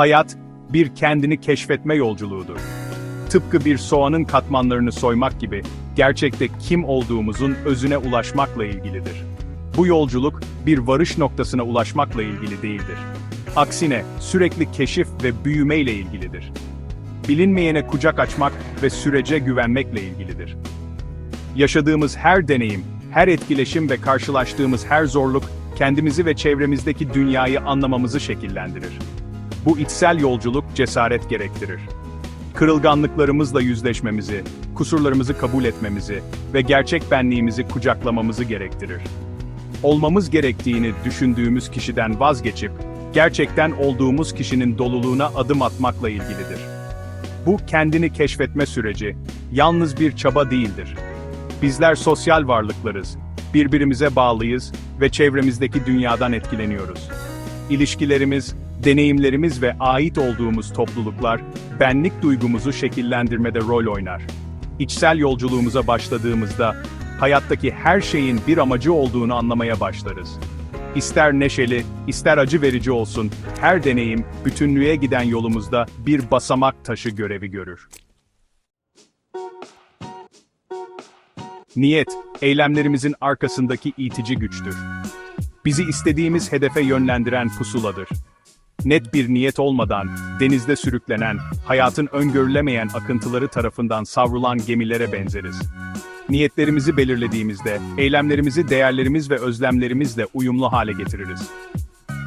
Hayat, bir kendini keşfetme yolculuğudur. Tıpkı bir soğanın katmanlarını soymak gibi, gerçekte kim olduğumuzun özüne ulaşmakla ilgilidir. Bu yolculuk, bir varış noktasına ulaşmakla ilgili değildir. Aksine, sürekli keşif ve büyümeyle ilgilidir. Bilinmeyene kucak açmak ve sürece güvenmekle ilgilidir. Yaşadığımız her deneyim, her etkileşim ve karşılaştığımız her zorluk, kendimizi ve çevremizdeki dünyayı anlamamızı şekillendirir. Bu içsel yolculuk cesaret gerektirir. Kırılganlıklarımızla yüzleşmemizi, kusurlarımızı kabul etmemizi ve gerçek benliğimizi kucaklamamızı gerektirir. Olmamız gerektiğini düşündüğümüz kişiden vazgeçip, gerçekten olduğumuz kişinin doluluğuna adım atmakla ilgilidir. Bu kendini keşfetme süreci, yalnız bir çaba değildir. Bizler sosyal varlıklarız, birbirimize bağlıyız ve çevremizdeki dünyadan etkileniyoruz. İlişkilerimiz, deneyimlerimiz ve ait olduğumuz topluluklar, benlik duygumuzu şekillendirmede rol oynar. İçsel yolculuğumuza başladığımızda, hayattaki her şeyin bir amacı olduğunu anlamaya başlarız. İster neşeli, ister acı verici olsun, her deneyim, bütünlüğe giden yolumuzda bir basamak taşı görevi görür. Niyet, eylemlerimizin arkasındaki itici güçtür. Bizi istediğimiz hedefe yönlendiren pusuladır. Net bir niyet olmadan, denizde sürüklenen, hayatın öngörülemeyen akıntıları tarafından savrulan gemilere benzeriz. Niyetlerimizi belirlediğimizde, eylemlerimizi değerlerimiz ve özlemlerimizle uyumlu hale getiririz.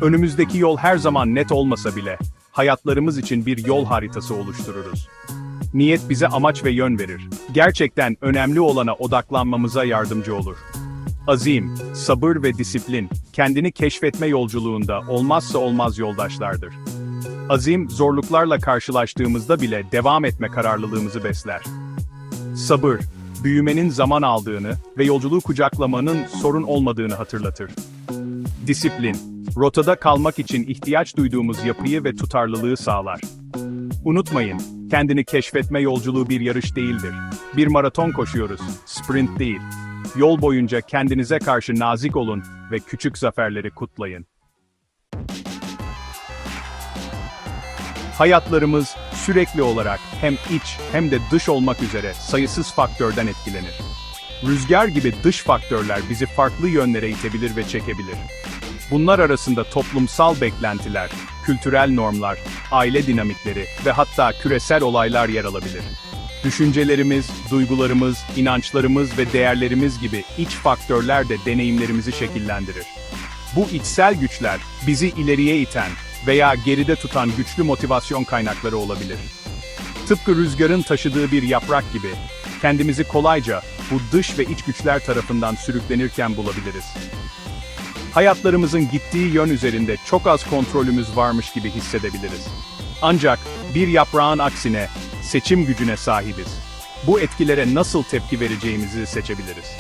Önümüzdeki yol her zaman net olmasa bile, hayatlarımız için bir yol haritası oluştururuz. Niyet bize amaç ve yön verir. Gerçekten önemli olana odaklanmamıza yardımcı olur. Azim, sabır ve disiplin, kendini keşfetme yolculuğunda olmazsa olmaz yoldaşlardır. Azim, zorluklarla karşılaştığımızda bile devam etme kararlılığımızı besler. Sabır, büyümenin zaman aldığını ve yolculuğu kucaklamanın sorun olmadığını hatırlatır. Disiplin, rotada kalmak için ihtiyaç duyduğumuz yapıyı ve tutarlılığı sağlar. Unutmayın, kendini keşfetme yolculuğu bir yarış değildir. Bir maraton koşuyoruz, sprint değil. Yol boyunca kendinize karşı nazik olun ve küçük zaferleri kutlayın. Hayatlarımız sürekli olarak hem iç hem de dış olmak üzere sayısız faktörden etkilenir. Rüzgar gibi dış faktörler bizi farklı yönlere itebilir ve çekebilir. Bunlar arasında toplumsal beklentiler, kültürel normlar, aile dinamikleri ve hatta küresel olaylar yer alabilir. Düşüncelerimiz, duygularımız, inançlarımız ve değerlerimiz gibi iç faktörler de deneyimlerimizi şekillendirir. Bu içsel güçler bizi ileriye iten veya geride tutan güçlü motivasyon kaynakları olabilir. Tıpkı rüzgarın taşıdığı bir yaprak gibi, kendimizi kolayca bu dış ve iç güçler tarafından sürüklenirken bulabiliriz. Hayatlarımızın gittiği yön üzerinde çok az kontrolümüz varmış gibi hissedebiliriz. Ancak bir yaprağın aksine seçim gücüne sahibiz. Bu etkilere nasıl tepki vereceğimizi seçebiliriz.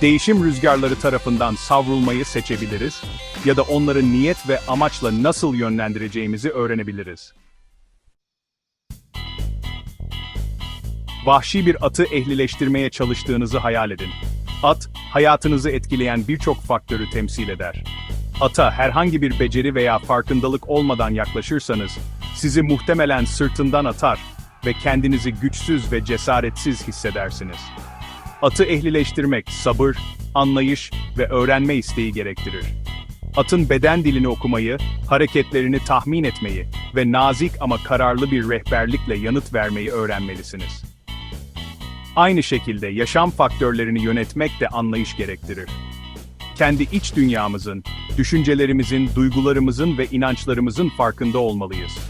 Değişim rüzgarları tarafından savrulmayı seçebiliriz ya da onları niyet ve amaçla nasıl yönlendireceğimizi öğrenebiliriz. Vahşi bir atı ehlileştirmeye çalıştığınızı hayal edin. At, hayatınızı etkileyen birçok faktörü temsil eder. Ata herhangi bir beceri veya farkındalık olmadan yaklaşırsanız, sizi muhtemelen sırtından atar ve kendinizi güçsüz ve cesaretsiz hissedersiniz. Atı ehlileştirmek sabır, anlayış ve öğrenme isteği gerektirir. Atın beden dilini okumayı, hareketlerini tahmin etmeyi ve nazik ama kararlı bir rehberlikle yanıt vermeyi öğrenmelisiniz. Aynı şekilde yaşam faktörlerini yönetmek de anlayış gerektirir. Kendi iç dünyamızın, düşüncelerimizin, duygularımızın ve inançlarımızın farkında olmalıyız.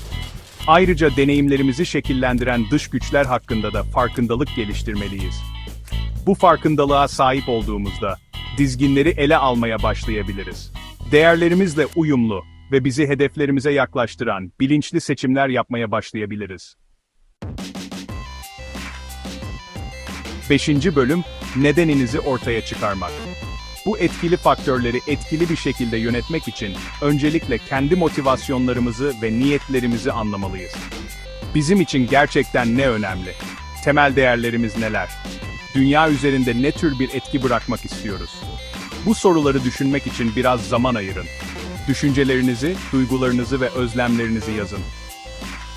Ayrıca deneyimlerimizi şekillendiren dış güçler hakkında da farkındalık geliştirmeliyiz. Bu farkındalığa sahip olduğumuzda, dizginleri ele almaya başlayabiliriz. Değerlerimizle uyumlu ve bizi hedeflerimize yaklaştıran bilinçli seçimler yapmaya başlayabiliriz. 5. bölüm Nedeninizi ortaya çıkarmak. Bu etkili faktörleri etkili bir şekilde yönetmek için öncelikle kendi motivasyonlarımızı ve niyetlerimizi anlamalıyız. Bizim için gerçekten ne önemli? Temel değerlerimiz neler? Dünya üzerinde ne tür bir etki bırakmak istiyoruz? Bu soruları düşünmek için biraz zaman ayırın. Düşüncelerinizi, duygularınızı ve özlemlerinizi yazın.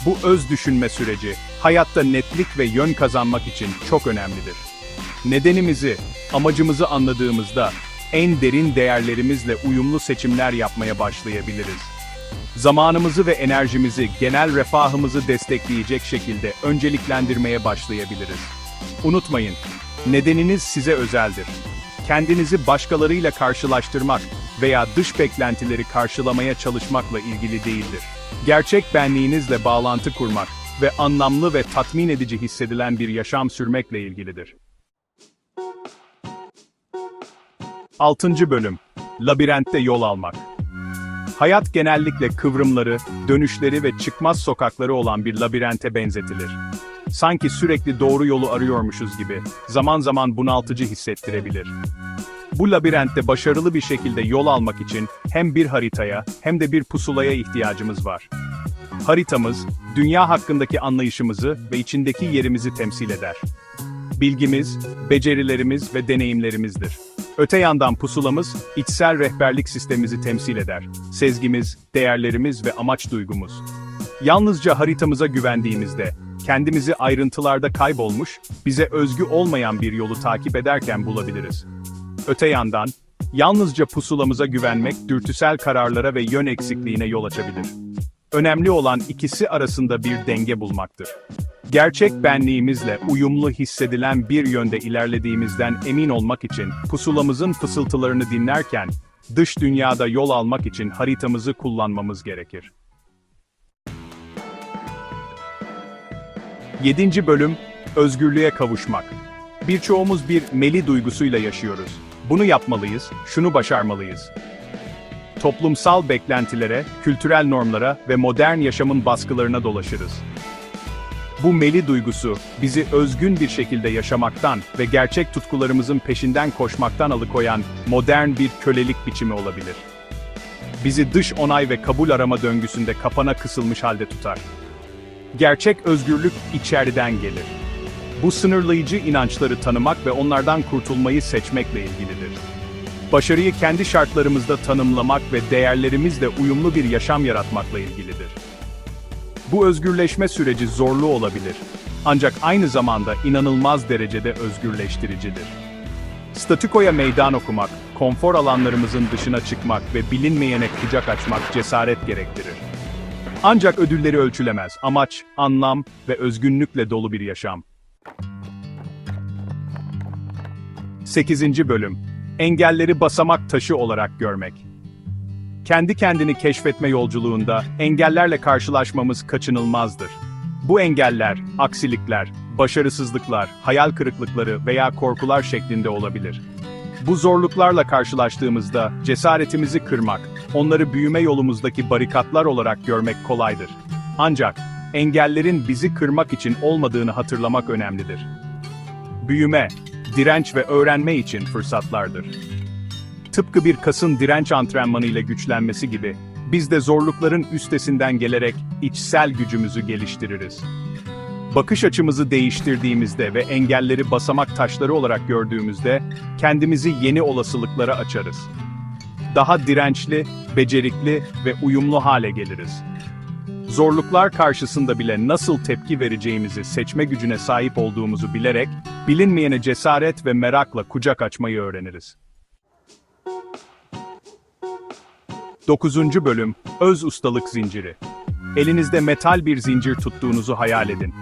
Bu öz düşünme süreci, hayatta netlik ve yön kazanmak için çok önemlidir. Nedenimizi, amacımızı anladığımızda, en derin değerlerimizle uyumlu seçimler yapmaya başlayabiliriz. Zamanımızı ve enerjimizi genel refahımızı destekleyecek şekilde önceliklendirmeye başlayabiliriz. Unutmayın, nedeniniz size özeldir. Kendinizi başkalarıyla karşılaştırmak veya dış beklentileri karşılamaya çalışmakla ilgili değildir. Gerçek benliğinizle bağlantı kurmak ve anlamlı ve tatmin edici hissedilen bir yaşam sürmekle ilgilidir. 6. Bölüm Labirentte yol almak Hayat genellikle kıvrımları, dönüşleri ve çıkmaz sokakları olan bir labirente benzetilir. Sanki sürekli doğru yolu arıyormuşuz gibi, zaman zaman bunaltıcı hissettirebilir. Bu labirentte başarılı bir şekilde yol almak için hem bir haritaya hem de bir pusulaya ihtiyacımız var. Haritamız, dünya hakkındaki anlayışımızı ve içindeki yerimizi temsil eder. Bilgimiz, becerilerimiz ve deneyimlerimizdir. Öte yandan pusulamız, içsel rehberlik sistemimizi temsil eder. Sezgimiz, değerlerimiz ve amaç duygumuz. Yalnızca haritamıza güvendiğimizde, kendimizi ayrıntılarda kaybolmuş, bize özgü olmayan bir yolu takip ederken bulabiliriz. Öte yandan, yalnızca pusulamıza güvenmek dürtüsel kararlara ve yön eksikliğine yol açabilir. Önemli olan ikisi arasında bir denge bulmaktır. Gerçek benliğimizle uyumlu hissedilen bir yönde ilerlediğimizden emin olmak için pusulamızın fısıltılarını dinlerken, dış dünyada yol almak için haritamızı kullanmamız gerekir. 7. Bölüm Özgürlüğe kavuşmak. Birçoğumuz bir meli duygusuyla yaşıyoruz. Bunu yapmalıyız, şunu başarmalıyız. Toplumsal beklentilere, kültürel normlara ve modern yaşamın baskılarına dolaşırız. Bu meli duygusu, bizi özgün bir şekilde yaşamaktan ve gerçek tutkularımızın peşinden koşmaktan alıkoyan modern bir kölelik biçimi olabilir. Bizi dış onay ve kabul arama döngüsünde kapana kısılmış halde tutar. Gerçek özgürlük içeriden gelir. Bu sınırlayıcı inançları tanımak ve onlardan kurtulmayı seçmekle ilgilidir. Başarıyı kendi şartlarımızda tanımlamak ve değerlerimizle uyumlu bir yaşam yaratmakla ilgilidir. Bu özgürleşme süreci zorlu olabilir. Ancak aynı zamanda inanılmaz derecede özgürleştiricidir. Statükoya meydan okumak, konfor alanlarımızın dışına çıkmak ve bilinmeyene kucak açmak cesaret gerektirir. Ancak ödülleri ölçülemez. Amaç, anlam ve özgünlükle dolu bir yaşam. 8. Bölüm Engelleri basamak taşı olarak görmek. Kendi kendini keşfetme yolculuğunda engellerle karşılaşmamız kaçınılmazdır. Bu engeller, aksilikler, başarısızlıklar, hayal kırıklıkları veya korkular şeklinde olabilir. Bu zorluklarla karşılaştığımızda cesaretimizi kırmak, onları büyüme yolumuzdaki barikatlar olarak görmek kolaydır. Ancak engellerin bizi kırmak için olmadığını hatırlamak önemlidir. Büyüme, direnç ve öğrenme için fırsatlardır. Tıpkı bir kasın direnç antrenmanı ile güçlenmesi gibi, biz de zorlukların üstesinden gelerek içsel gücümüzü geliştiririz. Bakış açımızı değiştirdiğimizde ve engelleri basamak taşları olarak gördüğümüzde, kendimizi yeni olasılıklara açarız. Daha dirençli, becerikli ve uyumlu hale geliriz. Zorluklar karşısında bile nasıl tepki vereceğimizi seçme gücüne sahip olduğumuzu bilerek, bilinmeyene cesaret ve merakla kucak açmayı öğreniriz. 9. Bölüm Öz Ustalık Zinciri Elinizde metal bir zincir tuttuğunuzu hayal edin.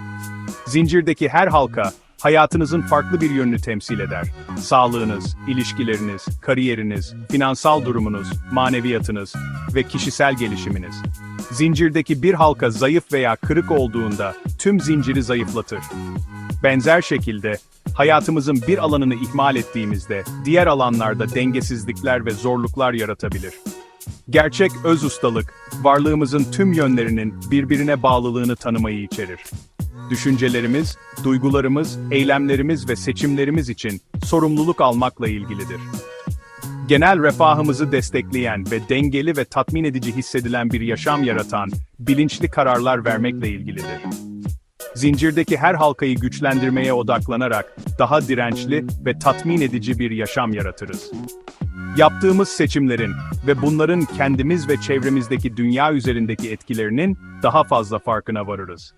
Zincirdeki her halka, hayatınızın farklı bir yönünü temsil eder. Sağlığınız, ilişkileriniz, kariyeriniz, finansal durumunuz, maneviyatınız ve kişisel gelişiminiz. Zincirdeki bir halka zayıf veya kırık olduğunda tüm zinciri zayıflatır. Benzer şekilde, hayatımızın bir alanını ihmal ettiğimizde diğer alanlarda dengesizlikler ve zorluklar yaratabilir. Gerçek öz ustalık, varlığımızın tüm yönlerinin birbirine bağlılığını tanımayı içerir. Düşüncelerimiz, duygularımız, eylemlerimiz ve seçimlerimiz için sorumluluk almakla ilgilidir. Genel refahımızı destekleyen ve dengeli ve tatmin edici hissedilen bir yaşam yaratan, bilinçli kararlar vermekle ilgilidir. Zincirdeki her halkayı güçlendirmeye odaklanarak daha dirençli ve tatmin edici bir yaşam yaratırız. Yaptığımız seçimlerin ve bunların kendimiz ve çevremizdeki dünya üzerindeki etkilerinin daha fazla farkına varırız.